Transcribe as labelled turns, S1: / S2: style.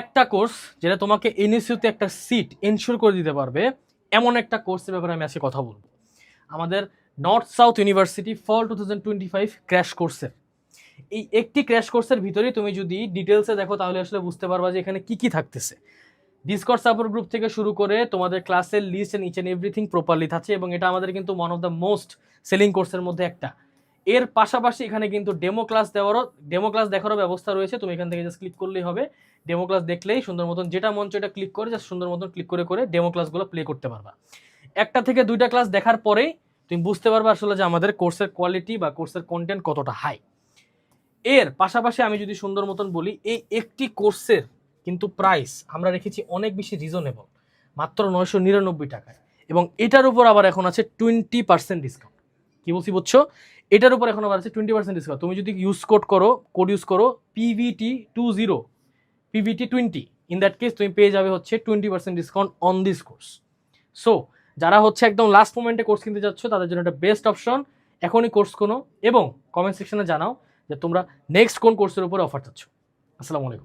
S1: একটা কোর্স যেটা তোমাকে এনএসইউতে একটা সিট এনশিওর করে দিতে পারবে। এমন একটা কোর্সের ব্যাপারে আমি আজকে কথা বলব। আমাদের North South University fall two thousand twenty five crash কোর্সের এই একটি ক্র্যাশ কোর্সের ভিতরেই তুমি যদি ডিটেলসে দেখো, তাহলে আসলে বুঝতে পারবা যে এখানে কি কি থাকতেছে। ডিসকর্ড সাপোর্ট গ্রুপ থেকে শুরু করে তোমাদের ক্লাসের list and each and everything properly থাকছে এবং এটা আমাদের কিন্তু one of the most selling কোর্সের মধ্যে একটা। এর পাশাপাশি এখানে কিন্তু ডেমো ক্লাস দেওয়ারও ডেমো ক্লাস দেখারও ব্যবস্থা রয়েছে। তুমি এখান থেকে জাস্ট ক্লিক করলেই হবে। ডেমো ক্লাস দেখলেই সুন্দর মতন যেটা মঞ্চ এটা ক্লিক করে জাস্ট সুন্দর মতন ক্লিক করে করে ডেমো ক্লাসগুলো প্লে করতে পারবা। একটা থেকে দুইটা ক্লাস দেখার পরেই তুমি বুঝতে পারবে আসলে যে আমাদের কোর্সের কোয়ালিটি বা কোর্সের কন্টেন্ট কতটা হাই এর পাশাপাশি আমি যদি সুন্দর মতন বলি, এই একটি কোর্সের কিন্তু প্রাইস আমরা রেখেছি অনেক বেশি রিজনেবল মাত্র নয়শো নিরানব্বই টাকায়। এবং এটার উপর আবার এখন আছে টোয়েন্টি পার্সেন্ট ডিসকাউন্ট কি বলছি বুঝছ? এটার উপর এখন আবার আছে টোয়েন্টি পার্সেন্ট ডিসকাউন্ট তুমি যদি ইউজ কোড করো কোড ইউজ করো PVT two zero PVT twenty in that case তুমি পেয়ে যাবে হচ্ছে twenty percent discount on this course so যারা হচ্ছে একদম লাস্ট মোমেন্টে কোর্স কিনতে যাচ্ছ, তাদের জন্য একটা বেস্ট অপশন এখনই কোর্স কোনো এবং কমেন্ট সেকশনে জানাও যে তোমরা নেক্সট কোন কোর্সের উপরে অফার চাচ্ছ। আসসালামু আলাইকুম।